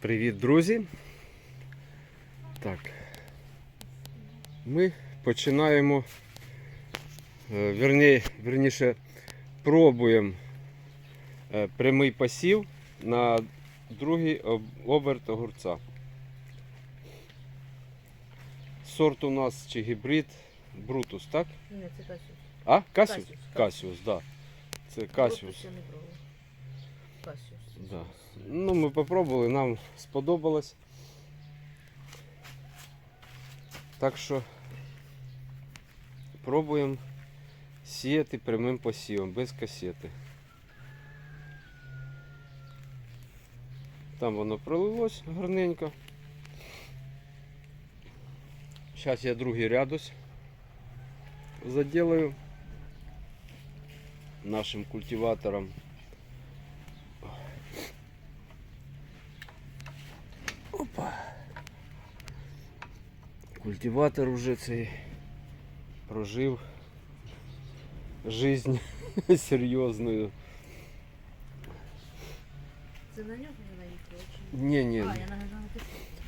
Привіт, друзі. Так. Ми починаємо, е, вірні, вірніше, пробуємо е, прямий посів на другий оберт огурця. Сорт у нас чи гібрид Брутус, так? Ні, це Касіус. А? Касіус? Касіус, так. Да. Це Касіус. Касіус. Да. Ну, ми попробували, нам сподобалось. Так що пробуємо сіяти прямим посівом, без касети. Там воно пролилось гарненько. Зараз я другий рядус заделаю нашим культиватором. Культиватор уже цей прожив жизнь серйозною. Це на нього не чи ні? Ні,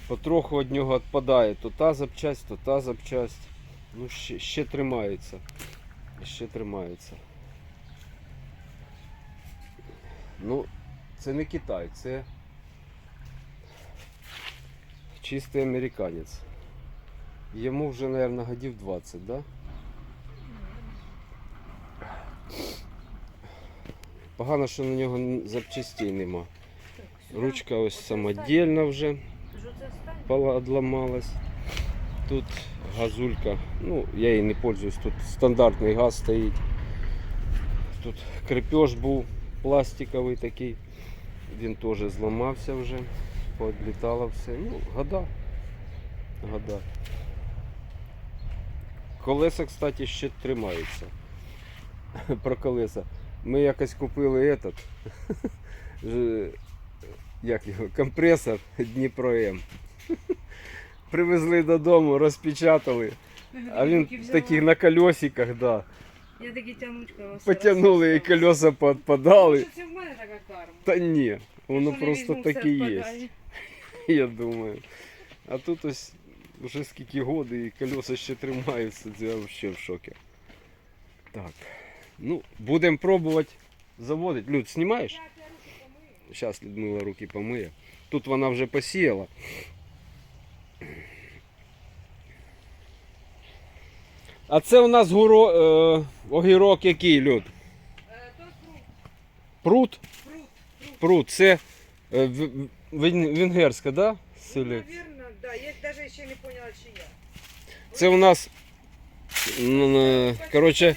потроху від нього відпадає. То та запчасть, то та запчасть. Ну, ще, ще тримається. Ще тримається. Ну, це не Китай, це чистий американець. Йому вже, мабуть, годів 20, да? Погано, що на нього запчастей нема. Ручка ось самодільна вже відламалась. Тут газулька, ну я її не пользуюсь, тут стандартний газ стоїть. Тут крепеж був пластиковий такий, він теж зламався вже, поодлітало все. Ну, года. Года. Колеса, кстати, ще тримаються. Про колеса. Ми якось купили этот, як його, компресор Дніпро М. Привезли додому, розпечатали. А він такий на колесиках, да. Я такі тянучка. Потягнули і колеса поотпадали. Це в мене така карма. Та ні, воно просто візьму, так і все є, я думаю. А тут ось вже скільки годи і колеса ще тримаються, це я взагалі в шокі. Так. Ну, будемо пробувати заводити. Люд, знімаєш? Зараз Людмила руки помиє. Тут вона вже посіяла. А це у нас гуро, е, огірок який, Люд? Фрукт, Прут? Прут. Це е, в- вен- венгерська, да? Ну? Навірно, да. Я навіть ще не поняла, чи я. Це у нас коротше,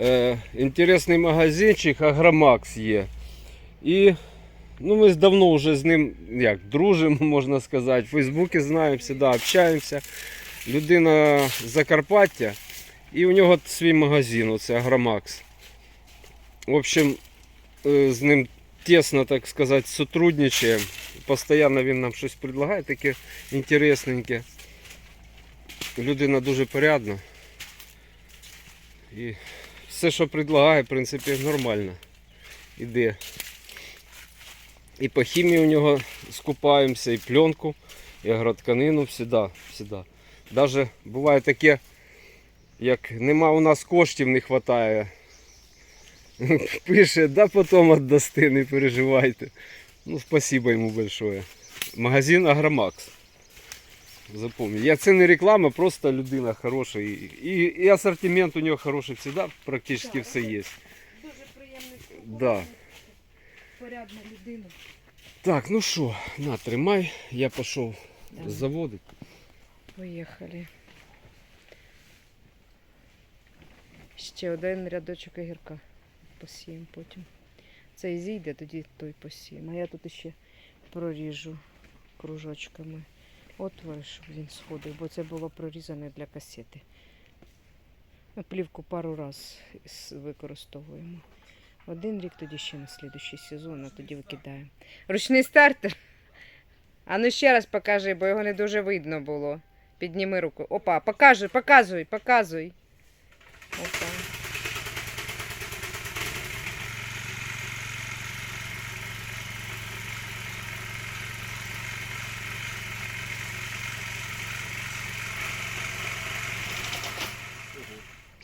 е, інтересний магазинчик Агромакс є. І ну, ми давно вже з ним як, дружимо, можна сказати. В Фейсбуці знаємося, да, общаємося. Людина з Закарпаття. І у нього свій магазин, оце Агромакс. В общем, е, з ним тесно, так сказати, сотрудничаємо. Постоянно він нам щось предлагає, таке інтересненьке. Людина дуже порядна. І все, що предлагає, в принципі, нормально. Іде. І по хімії у нього скупаємося, і пленку, і агротканину, всіда, всіда. Даже буває таке, як нема у нас коштів, не вистачає. Пише, да потім віддасти, не переживайте. Ну, спасибо йому большое. Магазин Агромакс. Запомни. Я це не реклама, просто людина хороша. І, і, і асортимент у нього хороший завжди, практично Так, все є. Дуже приємний Да. порядна людина. Так, ну що, на, тримай, я пішов заводити. Поїхали. Ще один рядочок огірка. Посіємо потім. Цей зійде, тоді той посіємо. А я тут ще проріжу кружочками отвори, щоб він сходив, бо це було прорізане для касети. Ми плівку пару раз використовуємо. Один рік, тоді ще на слідущий сезон, а тоді викидаємо. Ручний стартер. А ну ще раз покажи, бо його не дуже видно було. Підніми руку. Опа, покажи, показуй, показуй. Опа.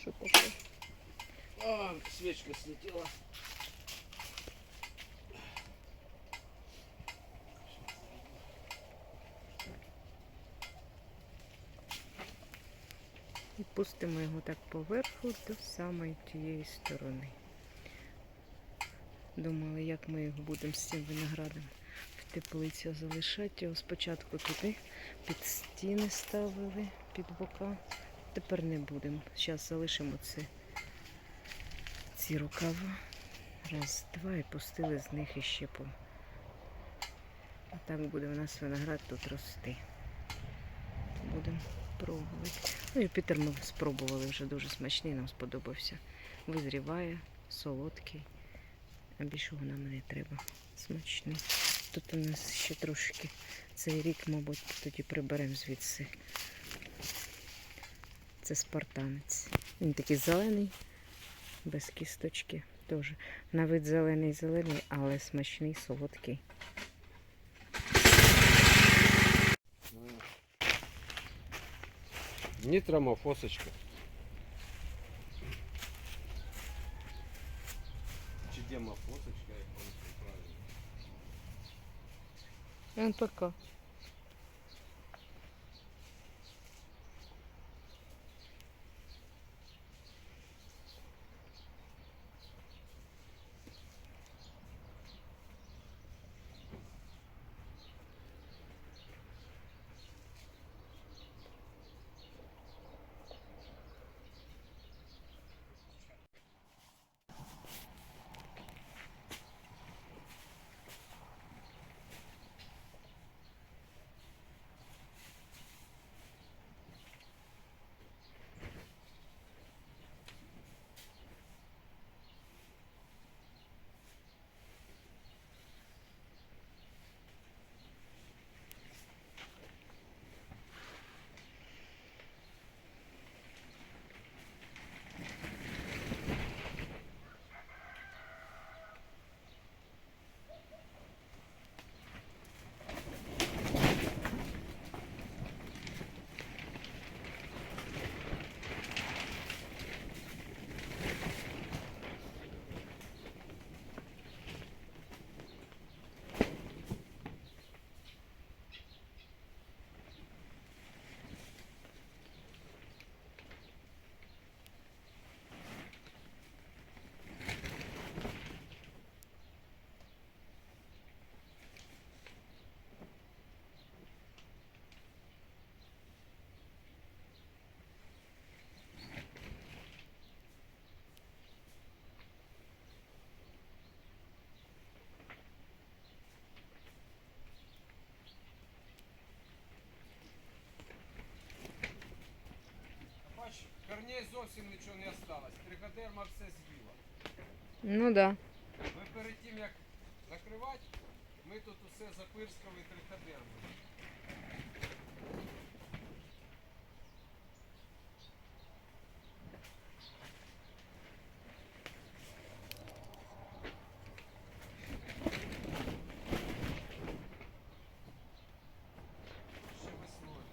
Що таке? А, свечка слетела. І пустимо його так поверху до самої тієї сторони. Думали, як ми його будемо з цим виноградом в теплиці залишати. Його спочатку туди під стіни ставили, під бока. Тепер не будемо. Зараз залишимо це, ці рукава. Раз, два і пустили з них іще по. А так буде у нас виноград тут рости. Будемо пробувати. Ну і ми спробували вже дуже смачний, нам сподобався. Визріває, солодкий. А більшого нам не треба. Смачний. Тут у нас ще трошки цей рік, мабуть, тоді приберемо звідси. Це спартанець. Він такий зелений, без кісточки. Теж. На вид зелений зелений, але смачний, солодкий. Нитромофосочка. Чи демофосочка, як правильно. НПК. Зовсім нічого не осталось. Триходерма все з'їла. Ну так. Да. Ми перед тим як накривати, ми тут усе запирскали триходермою. Ще весною.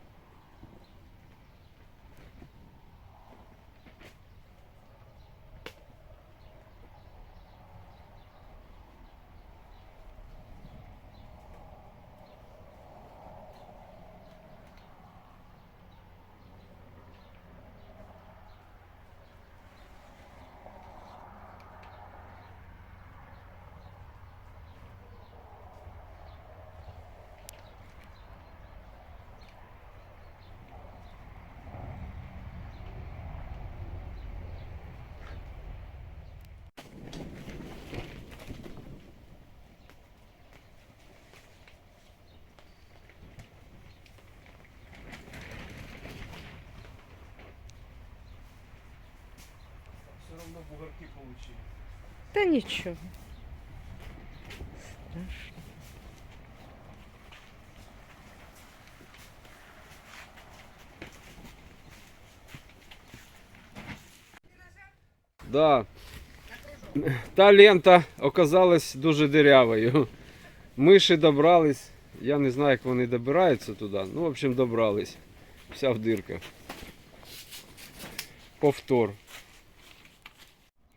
Все равно бугорки получили. Та нічого. Страшно. Да. Та лента оказалась дуже дирявою. Миші добрались. Я не знаю, як вони добираються туди. Ну, в общем, добрались. Вся в дирках. Повтор.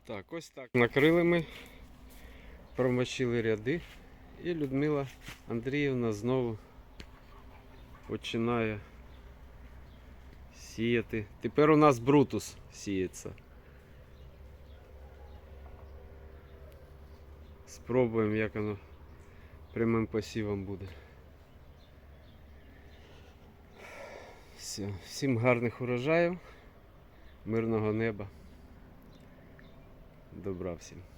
Так, ось так. Накрили ми, промочили ряди. І Людмила Андріївна знову починає сіяти. Тепер у нас брутус сіється. Спробуємо, як воно прямим посівом буде. Все. Всім гарних урожаїв, мирного неба. Добра всім.